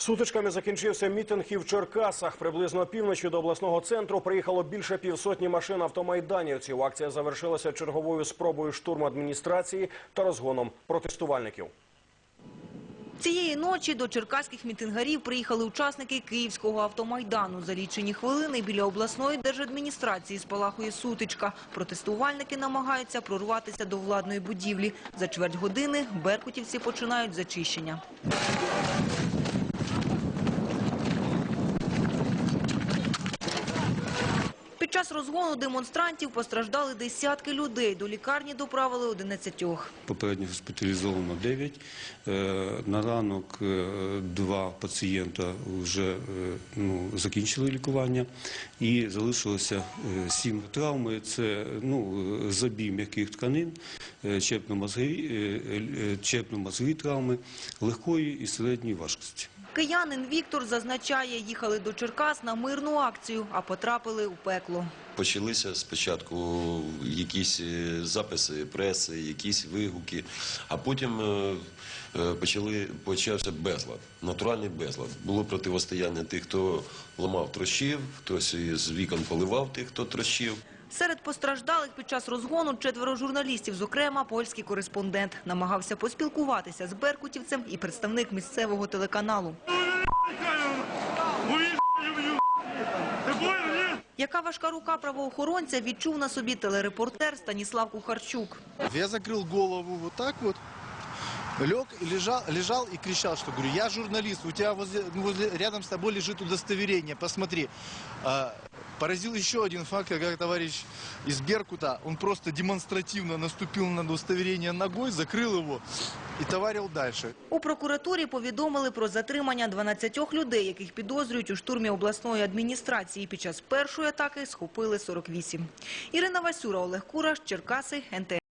Сутичками закінчився мітинг і в Черкасах. Приблизно опівночі до обласного центру приїхало більше півсотні машин автомайданівців. Акція завершилася черговою спробою штурму адміністрації та розгоном протестувальників. Цієї ночі до черкаських мітингарів приїхали учасники Київського автомайдану. За лічені хвилини біля обласної держадміністрації спалахує сутичка. Протестувальники намагаються прорватися до владної будівлі. За чверть години беркутівці починають зачищення. Час розгону демонстрантів постраждали десятки людей. До лікарні доправили 11. Попередньо госпіталізовано 9. Е, На ранок е, два пацієнта вже е, ну, закінчили лікування і залишилося 7 травми. Це ну, забій м'яких тканин, черепно-мозгові черепно-мозгові травми легкої і середньої важкості. Киянин Віктор зазначає, їхали до Черкас на мирну акцію, а потрапили у пекло. Почалися спочатку якісь е, записи преси, якісь вигуки, а потім е, е, почали, почався безлад, натуральний безлад. Було противостояння тих, хто ламав трощив, хтось з вікон поливав тих, хто трощив. Серед постраждалих під час розгону четверо журналістів, зокрема польський кореспондент, намагався поспілкуватися з беркутівцем і представник місцевого телеканалу. Яка важка рука правоохоронця відчув на собі телерепортер Станіслав Кухарчук. Я закрив голову вот так вот, лег, лежал, лежал и кричал, что говорю, я журналист, у тебя возле, возле- рядом с тобой лежит удостоверение, посмотри. А, поразил еще один факт, когда товарищ из Беркута, он просто демонстративно наступил на удостоверение ногой, закрыл его и товарил дальше. У прокуратурі повідомили про затримання 12 людей, яких підозрюють у штурмі обласної адміністрації. Під час першої атаки схопили 48. Ірина Васюра, Олег Кураш, Черкаси, НТ.